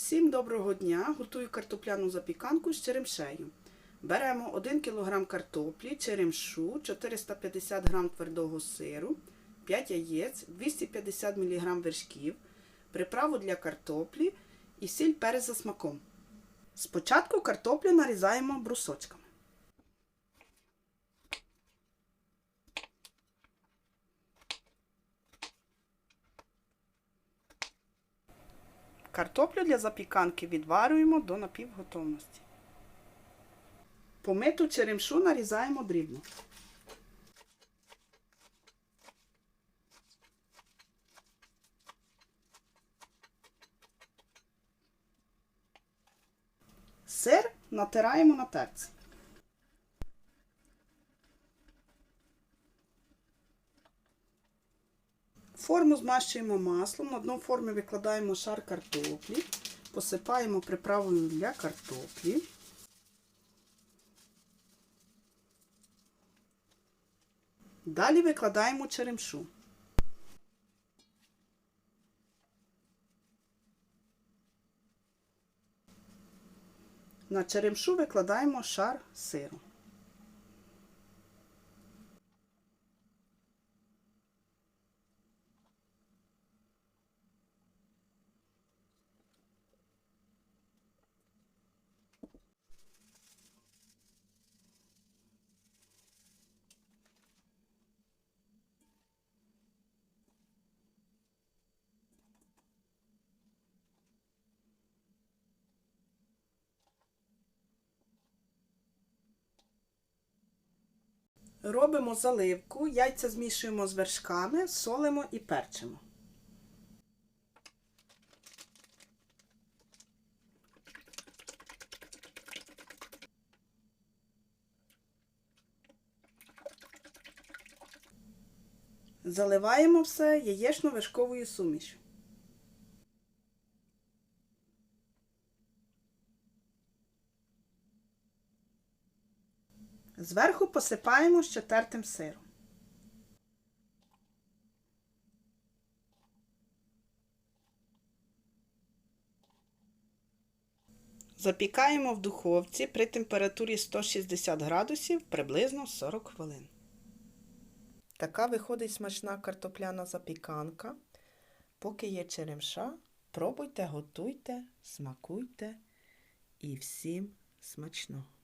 Всім доброго дня! Готую картопляну запіканку з черемшею. Беремо 1 кг картоплі, черемшу, 450 г твердого сиру, 5 яєць, 250 мг вершків, приправу для картоплі і сіль перець за смаком. Спочатку картоплю нарізаємо брусочками. Картоплю для запіканки відварюємо до напівготовності. Помиту черемшу нарізаємо дрібно. Сир натираємо на терці. Форму змащуємо маслом, на дно форми викладаємо шар картоплі, посипаємо приправою для картоплі. Далі викладаємо черемшу. На черемшу викладаємо шар сиру. Робимо заливку, яйця змішуємо з вершками, солимо і перчимо. Заливаємо все яєчно-вершковою сумішю. Зверху посипаємо ще тертим сиром. Запікаємо в духовці при температурі 160 градусів приблизно 40 хвилин. Така виходить смачна картопляна запіканка. Поки є черемша, пробуйте, готуйте, смакуйте і всім смачного!